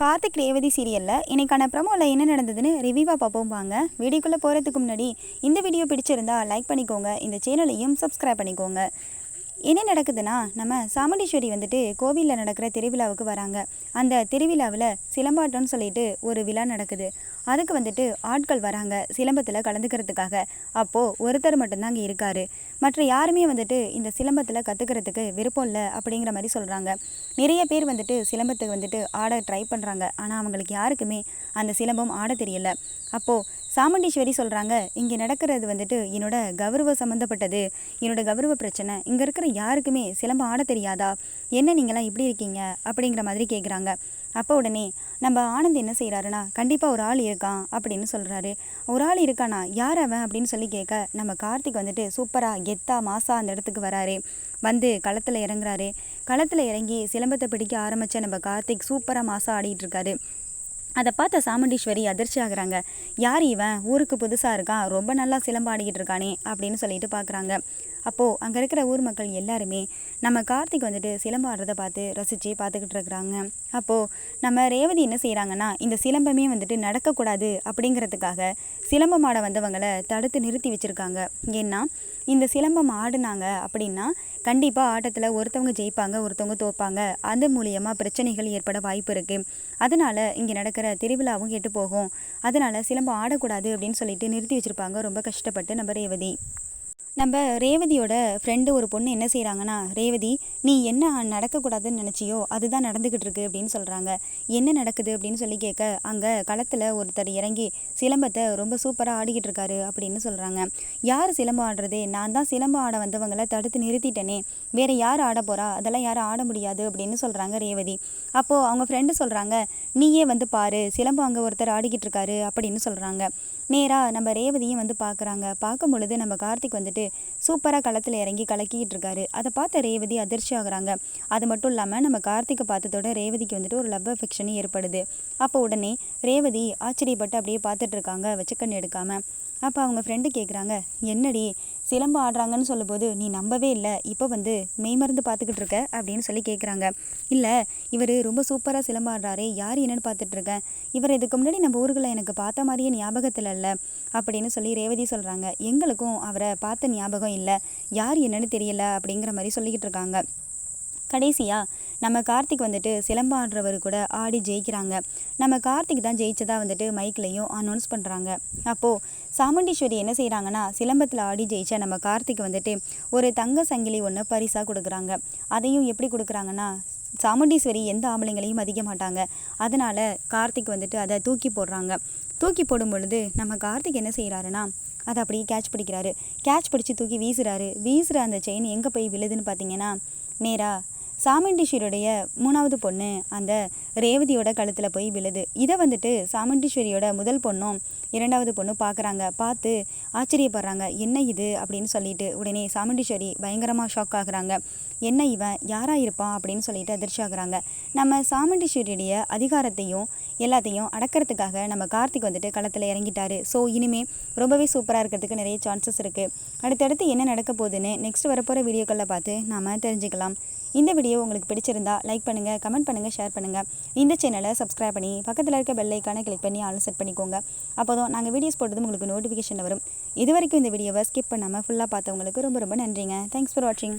கார்த்திக் ரேவதி சீரியலில் இன்னைக்கான ப்ரமோவில் என்ன நடந்ததுன்னு ரிவ்யூவாக பார்ப்போம் வாங்க. வீடியோக்குள்ளே போகிறதுக்கு முன்னாடி இந்த வீடியோ பிடிச்சிருந்தா லைக் பண்ணிக்கோங்க. இந்த சேனலையும் சப்ஸ்கிரைப் பண்ணிக்கோங்க. என்ன நடக்குதுன்னா நம்ம சாமுண்டீஸ்வரி வந்துட்டு கோவிலில் நடக்கிற திருவிழாவுக்கு வராங்க. அந்த திருவிழாவில் சிலம்பாட்டம்னு சொல்லிட்டு ஒரு விழா நடக்குது. அதுக்கு வந்துட்டு ஆட்கள் வராங்க சிலம்பத்தில் கலந்துக்கிறதுக்காக. அப்போது ஒருத்தர் மட்டும்தான் அங்கே இருக்கார். மற்ற யாருமே வந்துட்டு இந்த சிலம்பத்தில் கற்றுக்கிறதுக்கு விருப்பம் இல்லை அப்படிங்கிற மாதிரி சொல்கிறாங்க நிறைய பேர் வந்துட்டு சிலம்பத்துக்கு வந்துட்டு ஆட ட்ரை பண்ணுறாங்க ஆனால் அவங்களுக்கு யாருக்குமே அந்த சிலம்பம் ஆட தெரியல. அப்போது சாமுண்டீஸ்வரி சொல்கிறாங்க இங்கே நடக்கிறது வந்துட்டு என்னோட கௌரவ சம்மந்தப்பட்டது என்னோட கௌரவ பிரச்சனை. இங்கே இருக்கிற யாருக்குமே சிலம்பம் ஆட தெரியாதா? என்ன நீங்களாம் இப்படி இருக்கீங்க? அப்படிங்கிற மாதிரி கேட்குறாங்க அப்போ உடனே நம்ம ஆனந்த் என்ன செய்கிறாருன்னா கண்டிப்பாக ஒரு ஆள் இருக்கான் அப்படின்னு சொல்கிறாரு ஒரு ஆள் இருக்கானா? யார் அவன் அப்படின்னு சொல்லி கேட்க நம்ம கார்த்திக் வந்துட்டு சூப்பராக கெத்தா மாசா அந்த இடத்துக்கு வராரு. வந்து களத்தில் இறங்குறாரு. களத்தில் இறங்கி சிலம்பத்தை பிடிக்க ஆரம்பித்த நம்ம கார்த்திக் சூப்பராக மாசா ஆடிட்டு இருக்காரு. அதை பார்த்த சாமுண்டீஸ்வரி அதிர்ச்சி ஆகுறாங்க. யார் இவன்? ஊருக்கு புதுசாக இருக்கான். ரொம்ப நல்லா சிலம்பாடிக்கிட்டு இருக்கானே அப்படின்னு சொல்லிட்டு பார்க்குறாங்க அப்போது அங்கே இருக்கிற ஊர் மக்கள் எல்லாருமே நம்ம கார்த்திக் வந்துட்டு சிலம்பாடுறதை பார்த்து ரசித்து பார்த்துக்கிட்டு இருக்கிறாங்க. அப்போது நம்ம ரேவதி என்ன செய்கிறாங்கன்னா இந்த சிலம்பமே வந்துட்டு நடக்கக்கூடாது அப்படிங்கிறதுக்காக சிலம்பம் ஆட வந்தவங்களை தடுத்து நிறுத்தி வச்சுருக்காங்க. ஏன்னா இந்த சிலம்பம் ஆடினாங்க அப்படின்னா கண்டிப்பாக ஆட்டத்தில் ஒருத்தவங்க ஜெயிப்பாங்க ஒருத்தவங்க தோப்பாங்க. அது மூலியமாக பிரச்சனைகள் ஏற்பட வாய்ப்பு இருக்குது அதனால் இங்கே நடக்கிற திருவிழாவும் கெட்டு போகும். அதனால் சிலம்பம் ஆடக்கூடாது அப்படின்னு சொல்லிட்டு நிறுத்தி வச்சுருப்பாங்க. ரொம்ப கஷ்டப்பட்டு நம்ம ரேவதி. நம்ம ரேவதியோட ஃப்ரெண்டு ஒரு பொண்ணு என்ன செய்கிறாங்கன்னா ரேவதி நீ என்ன நடக்கக்கூடாதுன்னு நினச்சியோ அதுதான் நடந்துக்கிட்டு இருக்கு அப்படின்னு சொல்கிறாங்க என்ன நடக்குது? அப்படின்னு சொல்லி கேட்க அங்கே களத்தில் ஒருத்தர் இறங்கி சிலம்பத்தை ரொம்ப சூப்பராக ஆடிக்கிட்டு இருக்காரு அப்படின்னு சொல்கிறாங்க யார் சிலம்பம் ஆடுறது? நான் தான் சிலம்பம் ஆட வந்தவங்களை தடுத்து நிறுத்திட்டேனே. வேறு யார் ஆட போகிறா அதெல்லாம் யாரும் ஆட முடியாது அப்படின்னு சொல்கிறாங்க ரேவதி. அப்போது அவங்க ஃப்ரெண்டு சொல்கிறாங்க நீயே வந்து பாரு சிலம்பம் அங்கே ஒருத்தர் ஆடிக்கிட்டு இருக்காரு அப்படின்னு சொல்கிறாங்க நேராக நம்ம ரேவதியும் வந்து பார்க்குறாங்க பார்க்கும் பொழுது நம்ம கார்த்திக் வந்துட்டு சூப்பராக களத்தில் இறங்கி கலக்கிக்கிட்டு இருக்காரு. அதை பார்த்த ரேவதி அதிர்ச்சி ஆகுறாங்க. அது மட்டும் இல்லாமல் நம்ம கார்த்திகை பார்த்ததோட ரேவதிக்கு வந்துட்டு ஒரு லவ் அஃபெக்ஷனும் ஏற்படுது. அப்போ உடனே ரேவதி ஆச்சரியப்பட்டு அப்படியே பார்த்துட்ருக்காங்க வச்சுக்கண்ணு எடுக்காமல் அப்போ அவங்க ஃப்ரெண்டு கேட்குறாங்க என்னடி? சிலம்பம் ஆடுறாங்கன்னு சொல்லும்போது நீ நம்பவே இல்லை இப்போ வந்து மெய்மருந்து பார்த்துக்கிட்டு இருக்க அப்படின்னு சொல்லி கேட்குறாங்க இல்லை இவர் ரொம்ப சூப்பராக சிலம்பம் ஆடுறாரே யார் என்னன்னு பார்த்துட்ருக்கேன் இவர் இதுக்கு முன்னாடி நம்ம ஊர்களை எனக்கு பார்த்த மாதிரியே ஞாபகத்தில் இல்லை அப்படின்னு சொல்லி ரேவதி சொல்கிறாங்க எங்களுக்கும் அவரை பார்த்த ஞாபகம் இல்லை. யார் என்னன்னு தெரியல அப்படிங்கிற மாதிரி சொல்லிக்கிட்டு இருக்காங்க. கடைசியாக நம்ம கார்த்திக் வந்துட்டு சிலம்பாடுறவர் கூட ஆடி ஜெயிக்கிறாங்க. நம்ம கார்த்திக் தான் ஜெயிச்சதாக வந்துட்டு மைக்லேயும் அனௌன்ஸ் பண்ணுறாங்க அப்போது சாமுண்டீஸ்வரி என்ன செய்கிறாங்கன்னா சிலம்பத்தில் ஆடி ஜெயிச்ச நம்ம கார்த்திக் வந்துட்டு ஒரு தங்க சங்கிலி ஒன்று பரிசாக கொடுக்குறாங்க. அதையும் எப்படி கொடுக்குறாங்கன்னா சாமுண்டீஸ்வரி எந்த ஆம்பளைங்களையும் மதிக்க மாட்டாங்க. அதனால் கார்த்திக் வந்துட்டு அதை தூக்கி போடுறாங்க. தூக்கி போடும் பொழுது நம்ம கார்த்திக் என்ன செய்கிறாருன்னா அதை அப்படியே கேட்ச் பிடிக்கிறாரு. கேட்ச் பிடிச்சி தூக்கி வீசுகிறாரு வீசுகிற அந்த செயின் எங்கே போய் விழுதுன்னு பார்த்தீங்கன்னா நேராக சாமுண்டீஸ்வரியுடைய மூணாவது பொண்ணு அந்த ரேவதியோட கழுத்தில் போய் விழுது. இதை வந்துட்டு சாமுண்டீஸ்வரியோட முதல் பொண்ணும் இரண்டாவது பொண்ணும் பார்க்குறாங்க பார்த்து ஆச்சரியப்படுறாங்க. என்ன இது? அப்படின்னு சொல்லிட்டு உடனே சாமுண்டீஸ்வரி பயங்கரமாக ஷாக் ஆகுறாங்க. என்ன இவன்? யாராக இருப்பான் அப்படின்னு சொல்லிட்டு அதிர்ச்சி ஆகுறாங்க நம்ம சாமுண்டீஸ்வரியுடைய அதிகாரத்தையும் எல்லாத்தையும் அடக்கிறதுக்காக நம்ம கார்த்திக் வந்துட்டு களத்தில் இறங்கிட்டாரு. ஸோ இனிமேல் ரொம்பவே சூப்பராக இருக்கிறதுக்கு நிறைய சான்சஸ் இருக்குது அடுத்தடுத்து என்ன நடக்க போகுதுன்னு நெக்ஸ்ட் வரப்போகிற வீடியோக்களில் பார்த்து நாம் தெரிஞ்சுக்கலாம். இந்த வீடியோ உங்களுக்கு பிடிச்சிருந்தா லைக் பண்ணுங்கள் கமெண்ட் பண்ணுங்கள் ஷேர் பண்ணுங்கள் இந்த சேனலை சப்ஸ்கிரைப் பண்ணி பக்கத்தில் இருக்க பெல்லைக்கான கிளிக் பண்ணி ஆளும் செட் பண்ணிக்கோங்க. அப்போ தான் நாங்கள் வீடியோஸ் போட்டதும் உங்களுக்கு நோட்டிஃபிகேஷன் வரும். இது வரைக்கும் இந்த வீடியோவை ஸ்கிப் பண்ணாமல் ஃபுல்லாக பார்த்தவங்களுக்கு ரொம்ப ரொம்ப நன்றிங்க. தேங்க்ஸ் ஃபார் வாட்சிங்